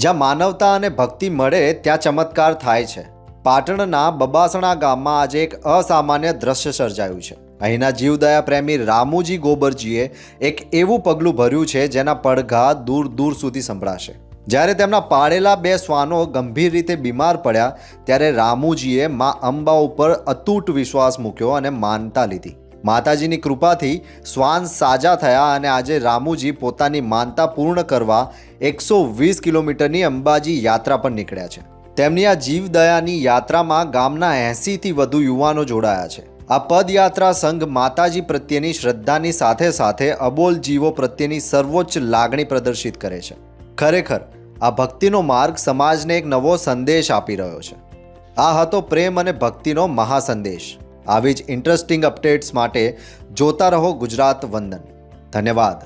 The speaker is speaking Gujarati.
જ્યાં માનવતા અને ભક્તિ મળે, ત્યાં ચમત્કાર થાય છે. પાટણના બબાસણા ગામમાં આજે એક અસામાન્ય દ્રશ્ય સર્જાયું છે. અહીંના જીવદયા પ્રેમી રામુજી ગોબરજીએ એક એવું પગલું ભર્યું છે, જેના પડઘા દૂર દૂર સુધી સંભળાશે. જ્યારે તેમના પાળેલા બે શ્વાનો ગંભીર રીતે બીમાર પડ્યા, ત્યારે રામુજીએ મા અંબા ઉપર અતૂટ વિશ્વાસ મૂક્યો અને માનતા લીધી. માતાજીની કૃપાથી શ્વાન સાજા થયા અને આજે રામુજી પોતાની માનતા પૂર્ણ કરવા એકસો વીસ કિલોમીટરની અંબાજી યાત્રા પર નીકળ્યા છે. તેમની આ જીવદયાની યાત્રામાં ગામના એંસીથી વધુ યુવાનો જોડાયા છે. આ પદયાત્રા સંઘ માતાજી પ્રત્યેની શ્રદ્ધાની સાથે સાથે અબોલ જીવો પ્રત્યેની સર્વોચ્ચ લાગણી પ્રદર્શિત કરે છે. ખરેખર, આ ભક્તિનો માર્ગ સમાજને એક નવો સંદેશ આપી રહ્યો છે. આ હતો પ્રેમ અને ભક્તિનો મહાસંદેશ. આવી જ ઇન્ટરેસ્ટિંગ અપડેટ્સ માટે જોતા રહો ગુજરાત વંદન. ધન્યવાદ.